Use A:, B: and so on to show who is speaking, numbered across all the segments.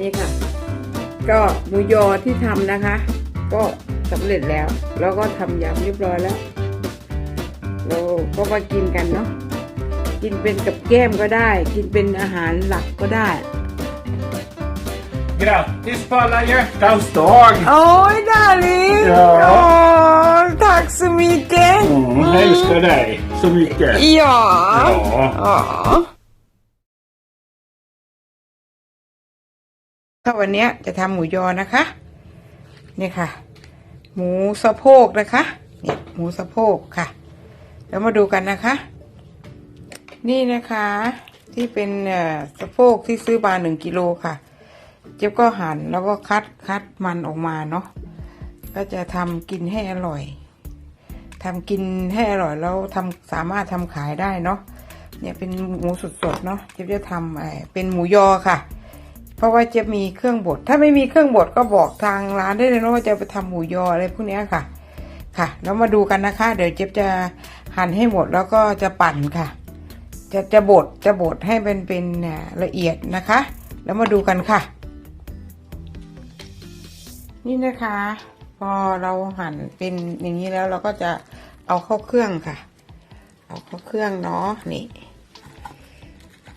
A: นี่ค่ะ ก็หมูยอที่ทำนะคะ ก็สำเร็จแล้ว แล้วก็ทำยำเรียบร้อยแล้ว เราก็มากินกันเนาะกินเป็นกับแก้มก็ได้ กินเป็นอาหารหลักก็ได้
B: Grattis på alla hjärtans dag!
A: โอ้ยดาลิง
B: Ja.
A: โอ้ทักสมิเกะ
B: Mm, jag älskar dig så mycket.
A: หยอ
B: Ja.
A: ถ้าวันนี้จะทำหมูยอนะคะ นี่ค่ะ หมูสะโพกนะคะ เนี่ยหมูสะโพกค่ะ แล้วมาดูกันนะคะ นี่นะคะ ที่เป็นสะโพกที่ซื้อมาหนึ่งกิโลค่ะ เจ๊ก็หั่นแล้วก็คัดคัดมันออกมาเนาะ ก็จะทำกินให้อร่อยทำกินให้อร่อยแล้วทำสามารถทำขายได้เนาะ เนี่ยเป็นหมูสดๆเนาะ เจ๊จะทำเป็นหมูยอค่ะ เพราะว่าจ๊ยบมีเครื่องบด ถ้าไม่มีเครื่องบดก็บอกทางร้านได้เลยนะว่าจะไปทำหมูยออะไรพวกนี้ค่ะ ค่ะ แล้วมาดูกันนะคะ เดี๋ยวเจ๊บจะหั่นให้หมดแล้วก็จะปั่นค่ะ จะจะบดจะบดให้เป็นเป็นละเอียดนะคะ แล้วมาดูกันค่ะ นี่นะคะ พอเราหั่นเป็นอย่างนี้แล้วเราก็จะเอาเข้าเครื่องค่ะ เอาเข้าเครื่องเนาะนี่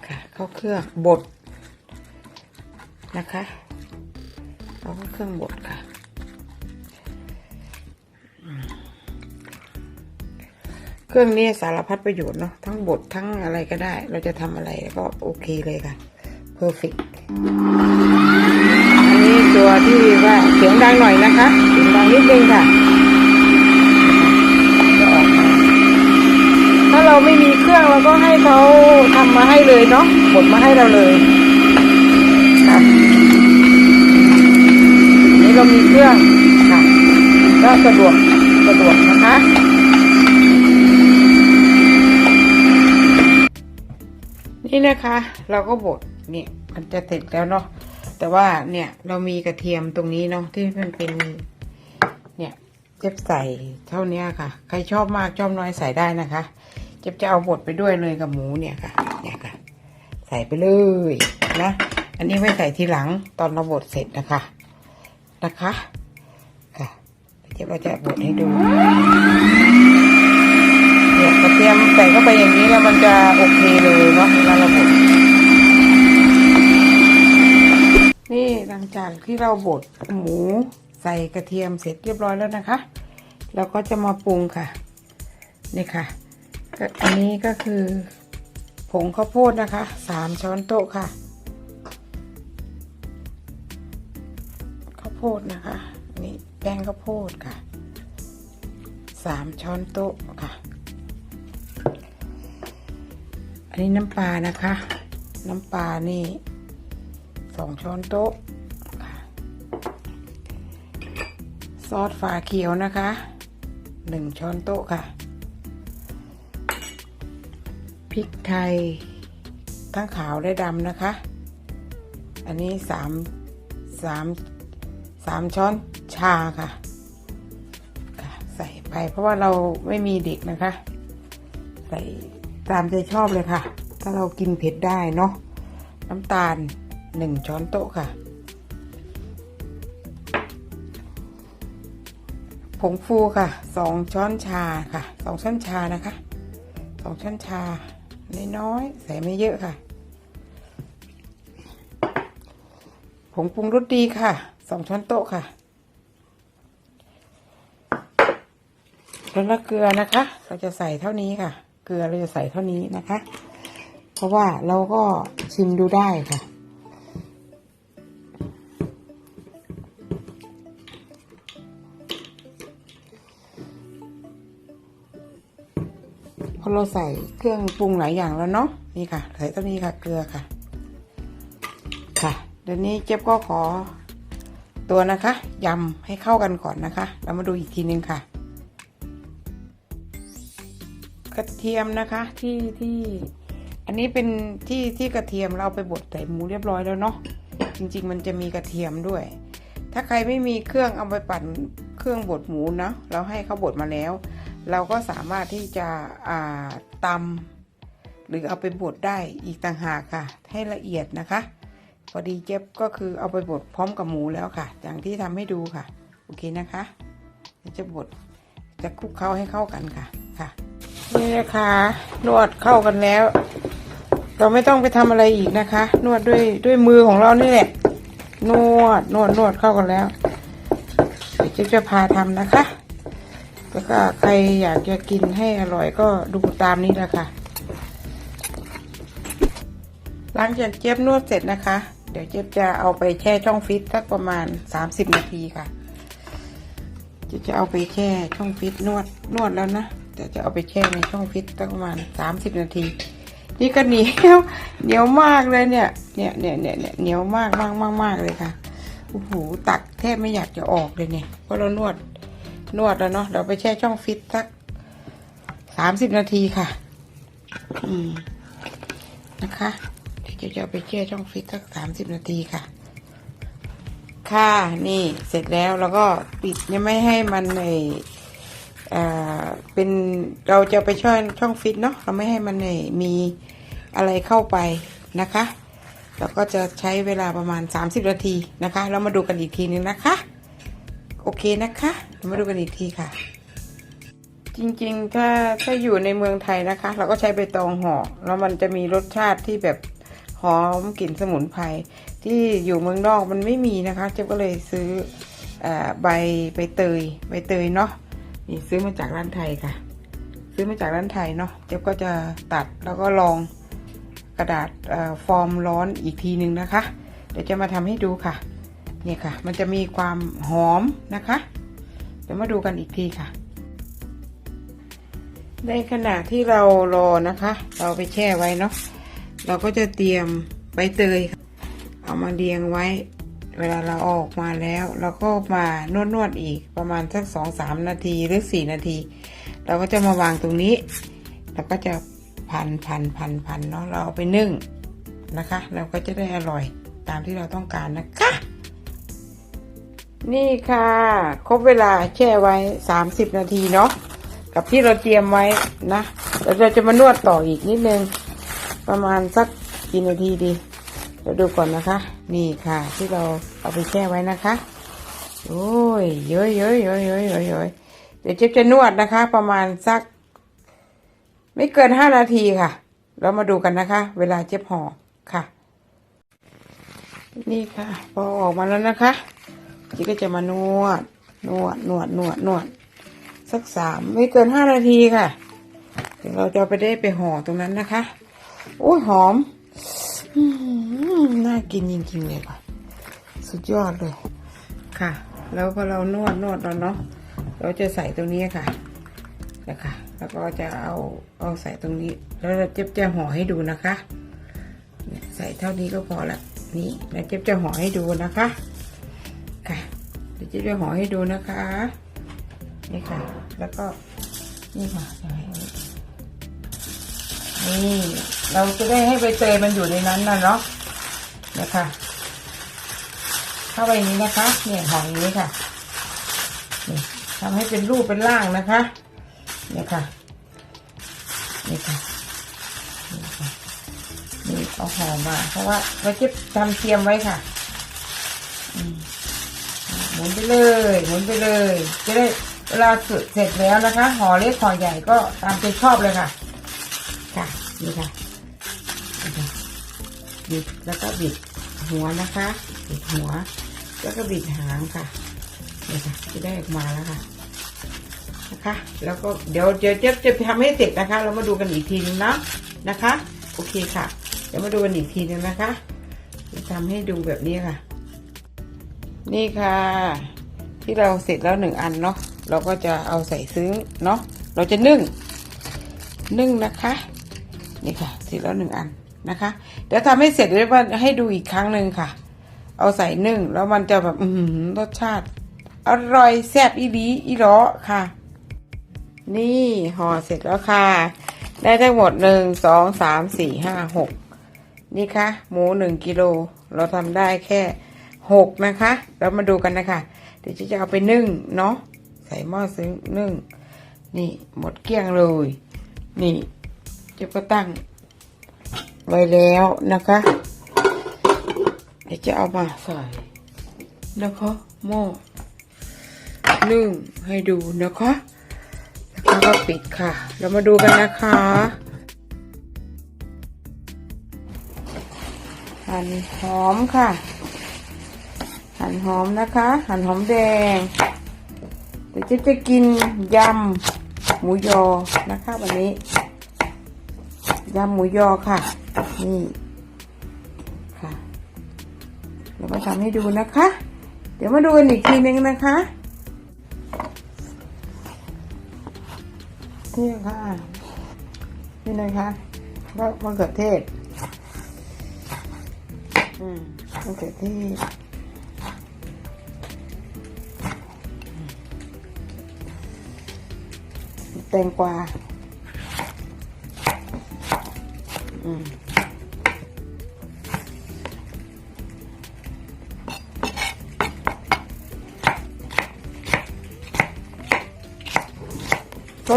A: ค่ะ เข้าเครื่องบด นะคะเอาเข้าเครื่องบดค่ะ เครื่องนี้สารพัดประโยชน์เนาะทั้งบดทั้งอะไรก็ได้ เราจะทำอะไรก็โอเคเลยค่ะ perfect อันนี้ตัวที่ว่าเสียงดังหน่อยนะคะเสียงดังนิดนึงค่ะจะออกมาถ้าเราไม่มีเครื่องเราก็ให้เขาทำมาให้เลยเนาะบดมาให้เราเลยค่ะอันนี้ เรามีเครื่องค่ะก็สะดวกสะดวกนะคะนี่นะคะ เราก็บดเนี่ยมันจะเสร็จแล้วเนาะแต่ว่าเนี่ยเรามีกระเทียมตรงนี้เนาะที่มันเป็น เนี่ยเจ็บใส่เท่านี้ค่ะ ใครชอบมากชอบน้อยใส่ได้นะคะเจ็บจะเอาบดไปด้วยเลยกับหมูเนี่ยค่ะ เนี่ยค่ะ ใส่ไปเลยนะ อันนี้ไว้ใส่ทีหลังตอนเราบดเสร็จนะคะ นะคะค่ะเจ็บเราจะบดให้ดูเนี่ยกระเทียมใส่เข้าไปอย่างนี้แล้วมันจะโอเคเลยเนาะเวลาเราบดนี่หลังจากที่เราบดหมูใส่กระเทียมเสร็จเรียบร้อยแล้วนะคะเราก็จะมาปรุงค่ะนี่ค่ะอันนี้ก็คือผงข้าวโพดนะคะสามช้อนโต๊ะค่ะ โพดนะคะอันนี่แป้งข้าวโพดค่ะสามช้อนโต๊ะค่ะ อันนี้น้ำปลานะคะ น้ำปลานี่สองช้อนโต๊ะค่ะซอสฝาเขียวนะคะหนึ่งช้อนโต๊ะค่ะพริกไทยทั้งขาวและดำนะคะ อันนี้สามสาม สามช้อนชาค่ะ ใส่ไปเพราะว่าเราไม่มีเด็กนะคะ ใส่ตามใจชอบเลยค่ะ ถ้าเรากินเผ็ดได้เนาะน้ำตาลหนึ่งช้อนโต๊ะค่ะ ผงฟูค่ะสองช้อนชาค่ะสองช้อนชานะคะสองช้อนชาน้อยๆใส่ไม่เยอะค่ะผงปรุงรสดีค่ะ สองช้อนโต๊ะค่ะแล้วเกลือนะคะ เราจะใส่เท่านี้ค่ะ เกลือเราจะใส่เท่านี้นะคะ เพราะว่าเราก็ชิมดูได้ค่ะ พอเราใส่เครื่องปรุงหลายอย่างแล้วเนาะนี่ค่ะ ใส่เท่านี้ค่ะ เกลือค่ะ ค่ะเดี๋ยวนี้เจ๊บก็ขอ ตัวนะคะยำให้เข้ากันก่อนนะคะแล้วมาดูอีกทีนึงค่ะ กระเทียมนะคะที่ที่อันนี้เป็นที่ที่กระเทียมเราไปบดใส่หมูเรียบร้อยแล้วเนาะจริง ๆ มันจะมีกระเทียมด้วย ถ้าใครไม่มีเครื่องเอาไปปั่นเครื่องบดหมูนะเราให้เขาบดมาแล้ว เราก็สามารถที่จะตำหรือเอาไปบดได้อีกต่างหากค่ะ ให้ละเอียดนะคะ พอดีเจ็บก็คือเอาไปบดพร้อมกับหมูแล้วค่ะ อย่างที่ทำให้ดูค่ะ โอเคนะคะจะบดจะคลุกเคล้าให้เข้ากันค่ะค่ะ นี่นะคะนวดเข้ากันแล้ว เราไม่ต้องไปทำอะไรอีกนะคะ นวดด้วยด้วยมือของเรานี่แหละนวดนวดนวดเข้ากันแล้วเดี๋ยวเจ๊จะพาทำนะคะแล้วก็ใครอยากจะกินให้อร่อยก็ดูตามนี้แหละค่ะ หลังจากเจี๊ยบนวดเสร็จนะคะ เดี๋ยวเจี๊ยบจะเอาไปแช่ช่องฟิตสักประมาณ 30 นาทีค่ะเจะจะเอาไปแช่ช่องฟิตนวดนวดแล้วนะแต่จะเอาไปแช่ในช่องฟิตสักประมาณ 30 นาที นี่ก็เหนียวเหนียวมากเลยเนี่ยเนี่ยเนี่ยเนี่ยเนี่ยเหนียวมากมากมากมากเลยค่ะโอ้โหตักแทบไม่อยากจะออกเลยเนี่ยเพราะเรานวดนวดแล้วเนาะเราไปแช่ช่องฟิตสัก30นาทีค่ะ อืมนะคะี๋ยวจะเอาไปแช่ช่องฟิตสักสามสิบนาทีค่ะ ค่ะนี่เสร็จแล้วแล้วก็ปิดยังไม่ให้มันในเอ่อเป็นเราจะไปช่องช่องฟิตเนาะเราไม่ให้มันในมีอะไรเข้าไปนะคะเราก็จะใช้เวลาประมาณ 30 นาทีนะคะแล้วมาดูกันอีกทีนึงนะคะ โอเคนะคะามาดูกันอีกทีค่ะ จริงๆถ้าถ้าอยู่ในเมืองไทยนะคะ เราก็ใช้ใบตองห่อแล้วมันจะมีรสชาติที่แบบ หอมกลิ่นสมุนไพรที่อยู่เมืองนอกมันไม่มีนะคะเจ๊ก็เลยซื้ออใบใบเตยใบเตยเนาะนี่ซื้อมาจากร้านไทยค่ะ ซื้อมาจากร้านไทยเนาะเจ๊ก็จะตัดแล้วก็ลองกระดาษอฟอร์มร้อนอีกทีนึงนะคะ เดี๋ยวจะมาทำให้ดูค่ะเนี่ยค่ะ มันจะมีความหอมนะคะ เดี๋ยวมาดูกันอีกทีค่ะ ในขณะที่เรารอนะคะ เราไปแช่ไว้เนาะ เราก็จะเตรียมใบเตย เอามาเรียงไว้ เวลาเราออกมาแล้ว เราก็มานวดนวดๆอีกประมาณสักสองสามนาทีหรือสี่นาที เราก็จะมาวางตรงนี้แล้วก็จะพันพันพันพันเนาะเราเอาไปนึ่งนะคะ เราก็จะได้อร่อยตามที่เราต้องการนะคะ นี่ค่ะ ครบเวลาแช่ไว้สามสิบนาทีเนาะกับที่เราเตรียมไว้นะเราจะมานวดต่ออีกนิดนึง ประมาณสักกี่นาทีดีเดี๋ยวดูก่อนนะคะ นี่ค่ะ ที่เราเอาไปแช่ไว้นะคะ โอ้ยเยอะเยอะเยอะเยอะเยอะเยอะเดี๋ยวเจ๊จะนวดนะคะ ประมาณสัก ไม่เกินห้านาทีค่ะ เรามาดูกันนะคะ เวลาเจ็บห่อค่ะ นี่ค่ะ พอออกมาแล้วนะคะเจ๊ก็จะมานวด นวดนวดนวดนวด สักสามไม่เกินห้านาทีค่ะเดี๋ยวเราจะไปได้ไปห่อตรงนั้นนะคะ โอ้ยหอมน่ากินจริงๆเลยค่ะ สุดยอดเลย ค่ะ แล้วพอเรานวดนวดแล้วเนาะเราจะใส่ตรงนี้ค่ะนะคะ แล้วก็จะเอาเอาใส่ตรงนี้ แล้วเราเจ็บจะห่อให้ดูนะคะเนี่ยใส่เท่านี้ก็พอละนี่แล้วเจ็บจะห่อให้ดูนะคะ ค่ะเดี๋ยวเจ็บจะห่อให้ดูนะคะนี่ค่ะ แล้วก็นี่ค่ะ นี่เราจะได้ให้ใบเตยมันอยู่ในนั้นนะเนาะนะคะเข้าไปนี้นะคะเนี่ยห่ออย่างนี้ค่ะนี่ทำให้เป็นรูปเป็นร่างนะคะเนี่ยค่ะนี่ค่ะนี่ค่ะนี่เอาห่อมาเพราะว่าเราจะทำเตรียมไว้ค่ะหมุนไปเลยหมุนไปเลย จะได้เวลาสุดเสร็จแล้วนะคะห่อเล็กห่อใหญ่ก็ตามใจชอบเลยค่ะ นี่ค่ะบิดแล้วก็บิดหัวนะคะบิดหัว แล้วก็บิดหางค่ะนี่ค่ะจะได้ออกมาแล้วค่ะนะคะ แล้วก็เดี๋ยวเดี๋ยวจ๊จะทำให้เสร็จนะคะ เรามาดูกันอีกทีนึงนะนะคะ โอเคค่ะ เดี๋ยวมาดูกันอีกทีนึงนะคะจะทำให้ดูแบบนี้ค่ะ นี่ค่ะ ที่เราเสร็จแล้วหนึ่งอันเนาะเราก็จะเอาใส่ซึ้งเนาะเราจะนึ่งนึ่งนะคะ นี่ค่ะ เสร็จแล้วหนึ่งอันนะคะ เดี๋ยวทำให้เสร็จเดี๋ยวว่าให้ดูอีกครั้งหนึ่งค่ะ เอาใส่นึ่งแล้วมันจะแบบรสชาติ อร่อยแซ่บอีหลีอีหรอค่ะ นี่ห่อเสร็จแล้วค่ะ ได้ทั้งหมดหนึ่งสองสามสี่ห้าหกนี่ค่ะ หมูหนึ่งกิโลเราทำได้แค่หกนะคะ เรามาดูกันนะคะ เดี๋ยวจะเอาไปนึ่งเนาะใส่หม้อซึ้งนึ่ง นี่หมดเกลี้ยงเลย นี่ จะก็ตั้งไว้แล้วนะคะเดี๋ยวจะเอามาใส่นะคะหม้อนึ่งให้ดูนะคะแล้วก็ปิดค่ะ เรามาดูกันนะคะหั่นหอมค่ะ หั่นหอมนะคะ หั่นหอมแดงเดี๋ยวจะจะกินยำหมูยอนะคะวันนี้ ยำหมูยอค่ะ นี่ค่ะ เดี๋ยวมาทำให้ดูนะคะ เดี๋ยวมาดูกันอีกทีนึงนะคะนี่ค่ะ นี่นะคะก็มะเขือเทศ อืมมะเขือเทศแตงกวาอืม ร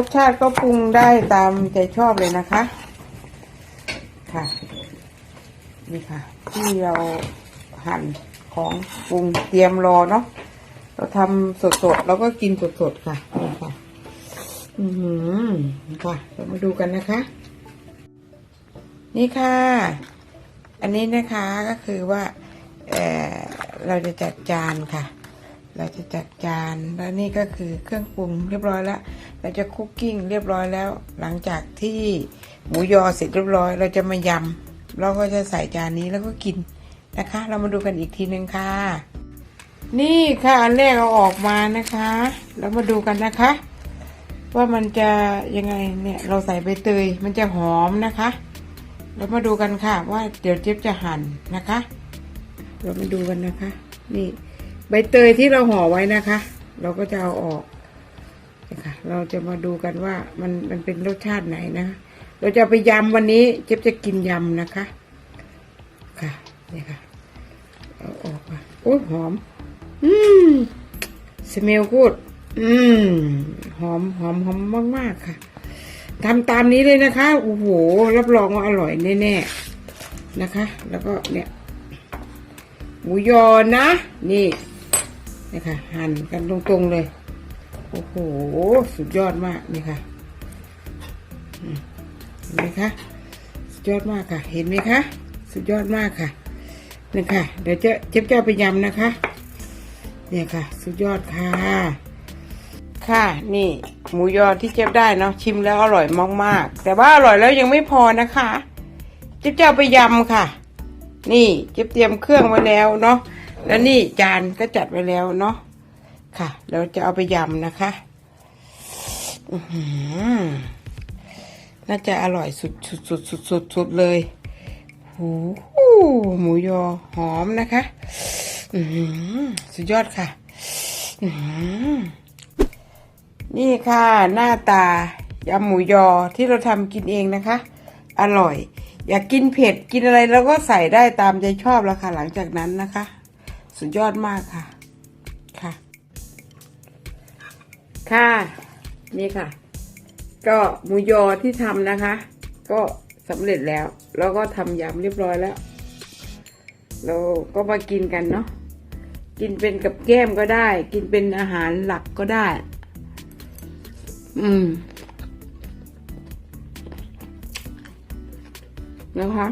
A: สชาติก็ปรุงได้ตามใจชอบเลยนะคะ ค่ะ นี่ค่ะ ที่เราหั่นของปรุงเตรียมรอเนาะเราทำสดๆแล้วก็กินสดๆค่ะนี่ค่ะ อือค่ะเรามาดูกันนะคะ นี่ค่ะ อันนี้นะคะก็คือว่าเเราจะจัดจานค่ะ เราจะจัดจานแล้วนี่ก็คือเครื่องปรุงเรียบร้อยแล้ว เราจะคุกกิ้งเรียบร้อยแล้ว หลังจากที่หมูยอเสร็จเรียบร้อย เราจะมายำเราก็จะใส่จานนี้แล้วก็กินนะคะ เรามาดูกันอีกทีหนึ่งค่ะ นี่ค่ะอันแรกเอาออกมานะคะ แล้วมาดูกันนะคะ ว่ามันจะยังไงเนี่ยเราใส่ใบเตยมันจะหอมนะคะ เรามาดูกันค่ะว่าเดี๋ยวเจ๊บจะหั่นนะคะ เรามาดูกันนะคะ นี่ ใบเตยที่เราห่อไว้นะคะ เราก็จะเอาออกนะคะเราจะมาดูกันว่ามันมันเป็นรสชาติไหนนะเราจะไปยำวันนี้เจ๊บจะกินยำนะคะ ค่ะนี่ค่ะเอาออกมาโอ้หอม อืมสเมลกูดอืมหอมหอมหอมมากๆค่ะ ทำตามนี้เลยนะคะ โอ้โห รับรองว่าอร่อยแน่ๆนะคะ แล้วก็เนี่ยหมูยอนะ นี่นี่ค่ะหั่นกันตรงๆเลย โอ้โห สุดยอดมากนี่ค่ะเห็นไหมคะ สุดยอดมากค่ะ เห็นไหมคะ สุดยอดมากค่ะนี่ค่ะ เดี๋ยวจะเจ็บเจ้าไปยำนะคะ เนี่ยค่ะ สุดยอดค่ะ ค่ะนี่หมูยอที่เจ็บได้เนาะชิมแล้วอร่อยมากๆ แต่ว่าอร่อยแล้วยังไม่พอนะคะเจ็บจะเอาไปยำค่ะ นี่เจ็บเตรียมเครื่องไว้แล้วเนาะแล้วนี่จานก็จัดไว้แล้วเนาะค่ะเราจะเอาไปยำนะคะน่าจะอร่อยสุดสุดสุดสุดสุดสุดเลยโอ้โหมูยอหอมนะคะสุดยอดค่ะ อือหือ นี่ค่ะหน้าตายำหมูยอที่เราทำกินเองนะคะ อร่อย อยากกินเผ็ดกินอะไรเราก็ใส่ได้ตามใจชอบแล้วค่ะ หลังจากนั้นนะคะ สุดยอดมากค่ะค่ะ ค่ะ นี่ค่ะ ก็หมูยอที่ทำนะคะ ก็สำเร็จแล้ว แล้วก็ทำยำเรียบร้อยแล้วเราก็มากินกันเนาะกินเป็นกับแก้มก็ได้ กินเป็นอาหารหลักก็ได้ อืม นะคะ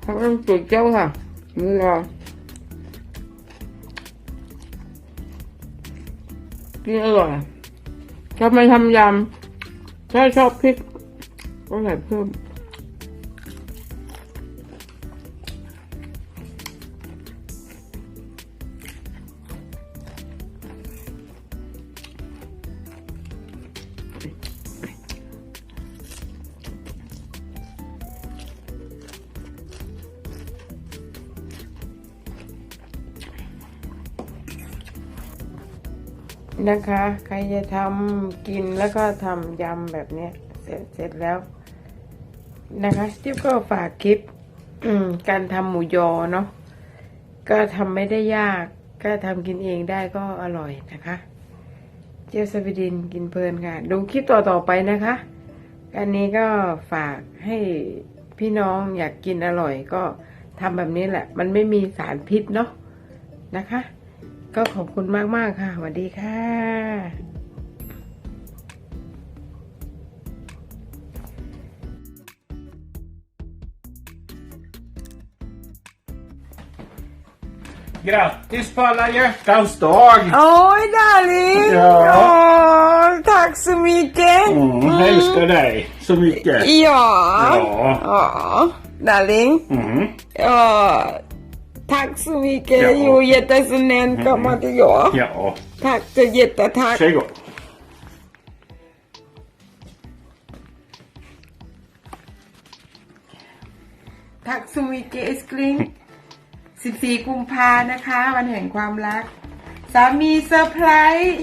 A: เขาต้องจุดเจ้าค่ะมือรอกินอร่อยชอบไม่ทำยำถ้าชอบพริกก็ใส่เพิ่ม นะคะ ใครจะทำกินแล้วก็ทำยำแบบนี้เสร็จเสร็จแล้ว นะคะจิ๊บก็ฝากคลิปการทำหมูยอเนาะก็ทำไม่ได้ยากก็ทำกินเองได้ก็อร่อยนะคะ เจ้าสวิดินกินเพลินค่ะ ดูคลิปต่อๆไปนะคะอันนี้ก็ฝากให้พี่น้องอยากกินอร่อยก็ทำแบบนี้แหละ มันไม่มีสารพิษเนาะนะคะ ก็ขอบคุณมาก ๆ ค่ะสวัสดีค่ะ
B: Grattis på alla hjärtans dag!
A: โอ้ยดาลิง
B: Ja.
A: โอ้ทักสมิเกน
B: Mm, jag älskar dig så mycket.
A: ja
B: Ja.
A: ja darling
B: Mm.
A: ja tack så mycket
B: Ja.
A: you jättesnäll komma till jag
B: Ja,
A: tack så jättetack
B: varsågod.
A: tack så mycket älskling 14 กุมภานะคะ วันแห่งความรัก สามีเซอร์ไพรส์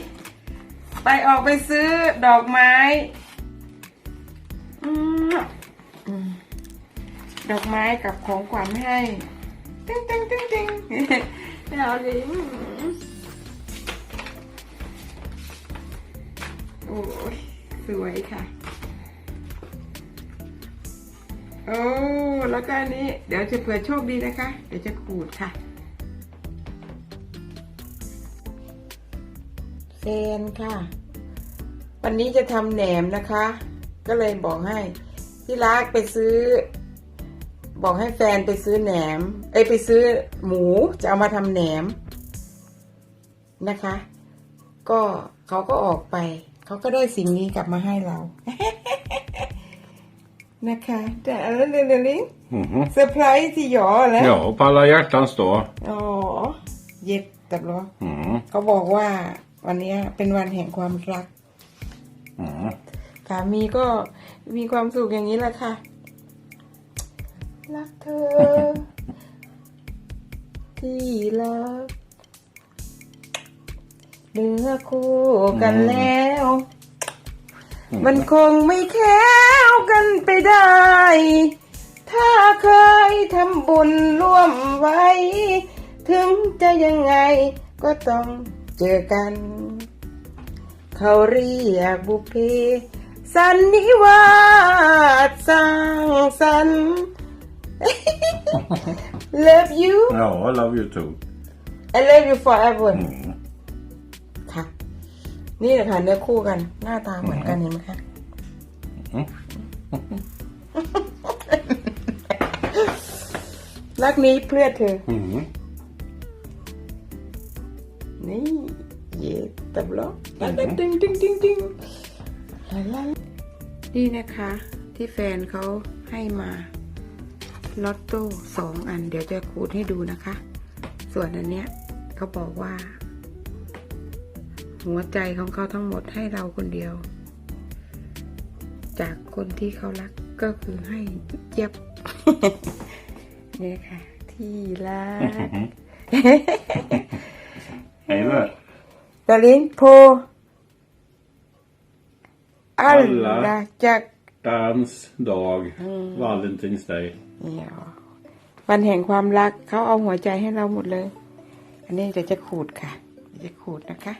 A: ไปออกไปซื้อดอกไม้อืมอืมดอกไม้กับของขวัญให้ ตึ้งตึ้งตึ้งตึ้งเอาลิโอ้ยสวยค่ะ โอ้แล้วก็อันนี้ เดี๋ยวจะเผื่อโชคดีนะคะ เดี๋ยวจะขูดค่ะเฟนค่ะ วันนี้จะทำแหนมนะคะ ก็เลยบอกให้พี่รักไปซื้อ บอกให้แฟนไปซื้อแหนม เอ้ยไปซื้อหมูจะเอามาทำแหนมนะคะ ก็เขาก็ออกไป เขาก็ได้สิ่งนี้กลับมาให้เรา นะคะแต่อะไรเรื่องนี้
B: Mhm.
A: เซอร์ไพรส์ที่หยอแล้ว
B: Ja, på alla hjärtans dag.
A: อ๋อ เย็บแต่เหรอ
B: Mm.
A: เขาบอกว่าวันนี้เป็นวันแห่งความรัก
B: Mm.
A: สามีก็มีความสุขอย่างนี้แหละค่ะ รักเธอ ที่รักเหลือคู่กันแล้ว มันคงไม่แค้วกันไปได้ ถ้าเคยทำบุญร่วมไว้ ถึงจะยังไงก็ต้องเจอกัน เขาเรียกบุพเพสันนิวาสสร้างสรรค์ Love you
B: Ja, I love you too.
A: I love you forever
B: Mm.
A: ค่ะ นี่แหละค่ะเนื้อคู่กัน หน้าตาเหมือนกันเห็นไหมคะ รักนี้เพื่อเธอ
B: Mm.
A: นี่เย่ตับล้อตับดึงดึงดึงดึงลาลานี่นะคะ ที่แฟนเขาให้มา ลอตโต้สองอัน เดี๋ยวจะขูดให้ดูนะคะ ส่วนอันเนี้ยเขาบอกว่า หัวใจของเขาทั้งหมดให้เราคนเดียว จากคนที่เขารักก็คือให้เจี๊ยบเนี่ยค่ะ ที่รัก
B: Hej då.
A: Darling på alla
B: Alla.
A: jack
B: Dans dag.
A: วันแห่งความรักเขาเอาหัวใจให้เราหมดเลย อันนี้เดี๋ยวจะขูดค่ะจะขูดนะคะ